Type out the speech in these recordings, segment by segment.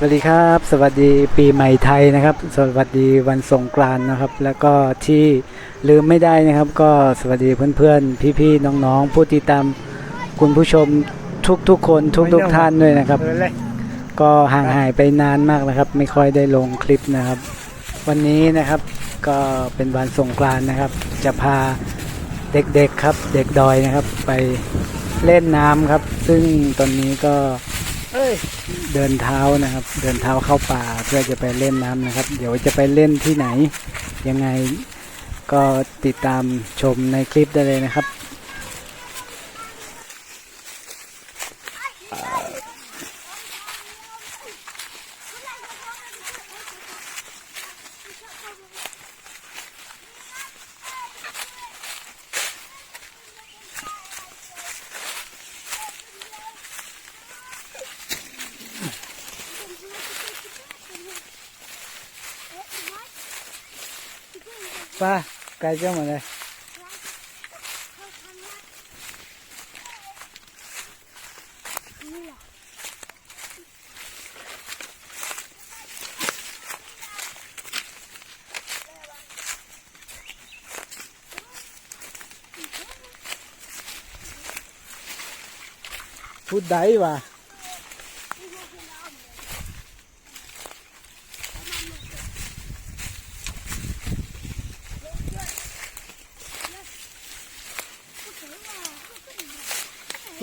สวัสดีครับ สวัสดีปีใหม่ไทยนะครับ สวัสดีวันสงกรานต์นะครับ แล้วก็ที่ลืมไม่ได้นะครับ ก็สวัสดีเพื่อนๆ พี่ๆ น้องๆ ผู้ติดตามคุณผู้ชมทุกๆ คนทุกๆท่านด้วยนะครับ ก็ห่างหายไปนานมากนะครับ ไม่ค่อยได้ลงคลิปนะครับ วันนี้นะครับก็เป็นวันสงกรานต์นะครับ จะพาเด็กๆครับ เด็กดอยนะครับ ไปเล่นน้ำครับ ซึ่งตอนนี้ก็ เดินเท้านะครับ เดินเท้าเข้าป่าเพื่อจะไปเล่นน้ำนะครับ เดี๋ยวจะไปเล่นที่ไหนยังไงก็ติดตามชมในคลิปได้เลยนะครับ ป้าไกลจังห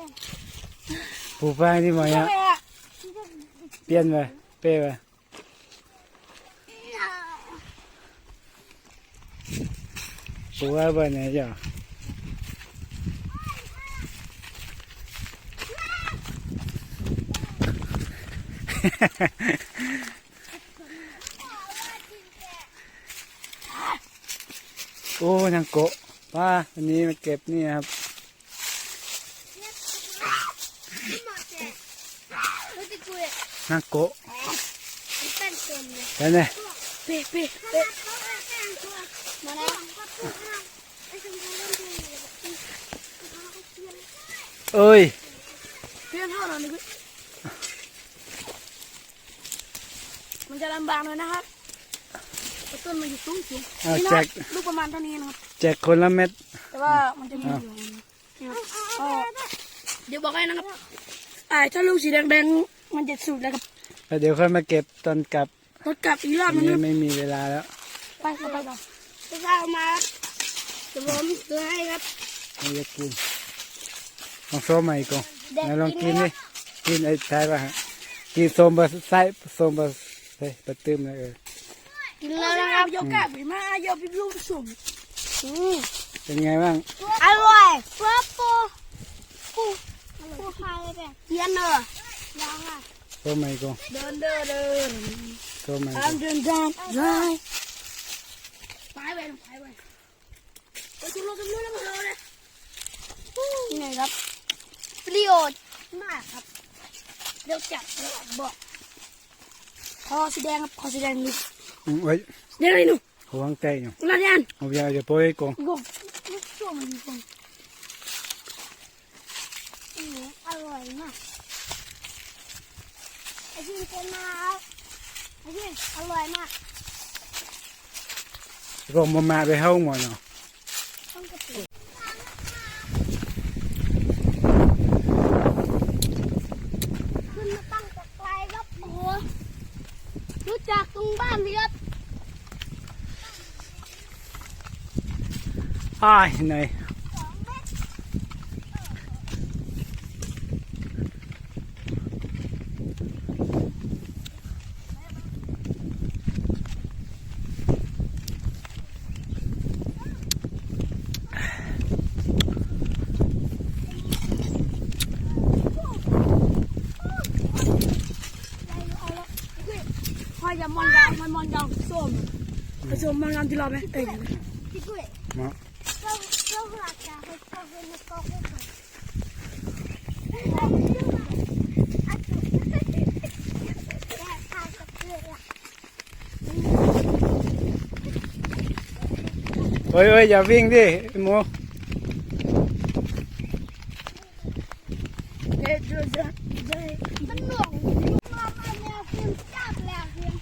พูดได้ว่ะพูดได้ว่ะผูแป้งที่มาเนี่ยเปลี่ยนไปเป้ไปผูว่าไปไหนจ้ะโอ้นางโกะป้าวันนี้มาเก็บนี่ครับ นางโกะแล้วเนี่ยเอ้ยเพื่อนเท่านั้นเลยมันจะลำบากหน่อยนะครับเพราะต้นมันอยู่สูงสูงเอานี่นะแจครักบลูกประมาณเท่านี้นะครับแจกคนละเม็ด แต่ว่ามันจะมีอยู่นี่ครับก็เดี๋ยวบอกให้นะครับอ่าถ้าลูกสีแดงๆ มันจะสุดแล้วครับแล้วเดี๋ยวค่อยมาเก็บตอนกลับรถกลับอีกรอวับนนึงนี้นะไม่มีเวลาแล้วไปไปไปก่อนจะเอามาจะผมซื้อให้ครับไม่จะกินลองโซ่ใหม่ก่อนไหนลองกินดิกินไอ้ท้ายป่ะฮะกินโซมบะไซโซมบะเฮ้ยปะตื้มเลยเออกินแล้วนะครับยกกะไปมาโยกไปลูกสุ่มอืมเป็นไงบ้างอร่อยปูปูปูปูพายเลยแบบเย็นเนอะ ยังอะโซมไหมกูเดินเดินเดินโซมไหมตามเดินตามได้ไปไปไปไปไปจุดลงจุดลงแล้วมาเลยนี่ไงครับประโยชน์มากครับเดี๋ยวจับเดี๋ยวบอกคอสีแดงครับคอสีแดงนี่อืมเอ้ยเดี๋ยวอะไรหนูหัวงใจอยู่นั่นยันเอาอย่าอย่าโป้ยกูกบช่วงมันกบอันนี้อร่อยมาก ไอ้ที่เป็นมาไอ้ที่อร่อยมากกูมามาไปเฮาหมดเนาะต้องกระปุกขึ้นมาตั้งแต่ไกลครับโอ้โหรู้จักตรงบ้านเลยครับอ้ายเหนื่อย พ่อจะมอนยางมันมอนยางส้ม ผสมมอนยางที่เราไหมเอ้ยพี่กุ้ยมาเราหลักจะให้เขาเป็นกอล์ฟค่ะแค่ทานกับเกลือเฮ้ยเฮ้ยอย่าวิ่งดิหมู เด็ดเด็ดเด็ดเด็ด มันหน่วงมาไปแนวเพียงจับแล้วเพียง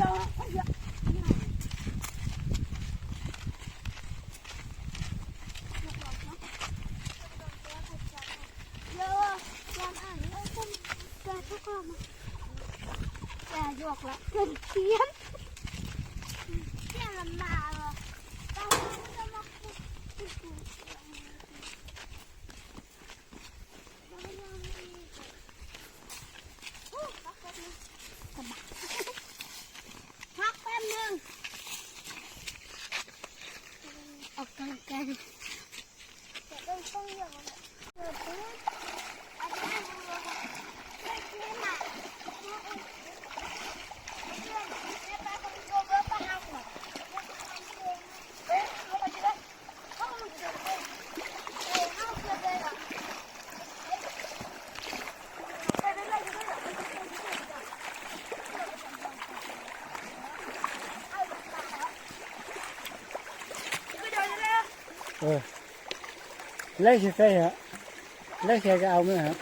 พ่อมายางพ่อยาง เยอะยังอ่านแล้วก็แกทุกคนแกหยอกละเกินเทียนเทียนลำบากเหรอต้องจะมาพูดพูดพูด พักแป๊บนึงออกกำลังกายจะต้องต้องอย่างนั้นเปิดปุ๊บอาจารย์ดูว่าไม่เชื่อหนักเชื่ออุ่นเชื่อเชื่อไปคนโกงแล้วไปหาหัวเอ๊ะเขาไปที่ไหนเขาไม่เจอเลยเอ๊ะเขาเจอเลยเหรอไปเรื่อยๆไปเรื่อยๆ ไม่เดินเลย เออ เล่นใช่ฮะเล่นใช่ก็เอาไหมครับ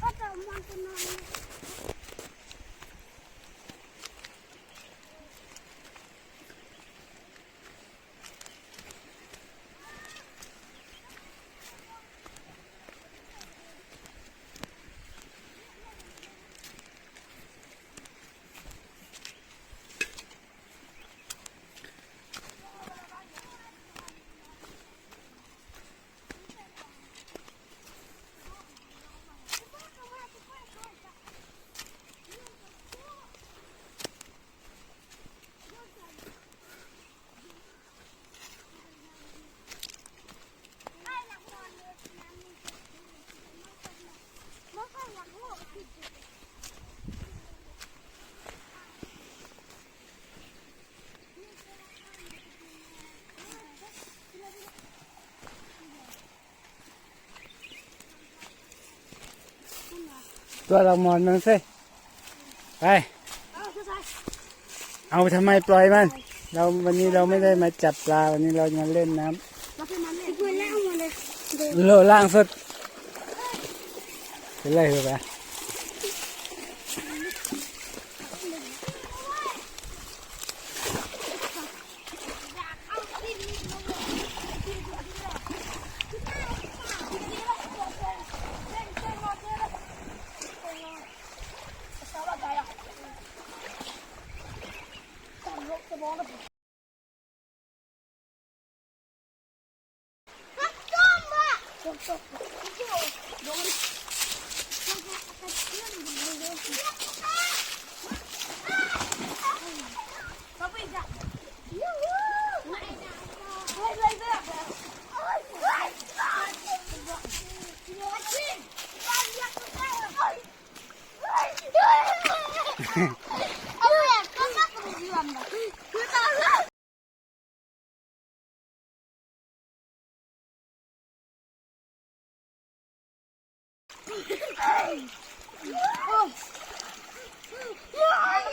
ก็จะมันจะนอน ตัวเรามอนมันสิไปเอาใช่ใช่เอาทำไมปล่อยมัน เราวันนี้เราไม่ได้มาจับปลาวันนี้เรามาเล่นน้เราเป็นมันเนี่ยคุยแล้วมาเลยำโลล่างสุดเป็นไรเหรอปะ 走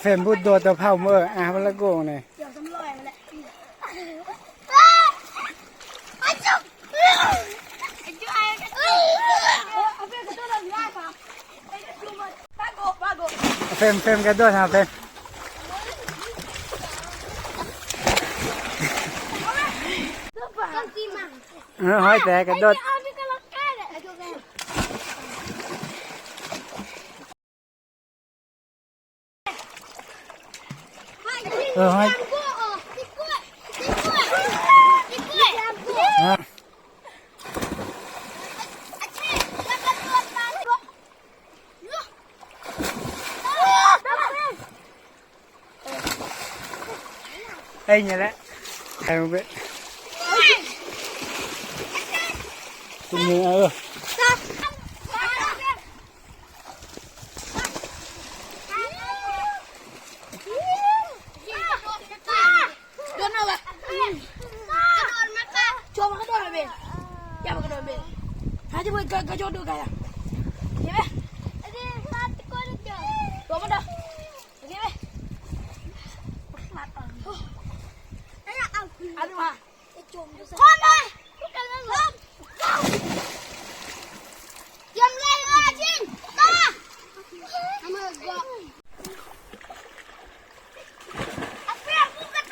เฟมบุดโดดตะเผาเมื่ออาพละโกงเนี่ยเฟมเฟมกันด้วยนะเฟมเออห้อยแต่กันด้วย ờ hai. à. đây nhà đấy thầy một biết? Tôi nghe ơi യാമകടമേ ആജി പോയി കജോട്ട് കായ ഇവേ അതെ സാത്ത് കൊരിക്കോ തോമണ്ട ഇവേ അത് വാ ചോം കോമേ കുക്കന ലം യം ലേ വാജിൻ താ അമ്മ ഗോ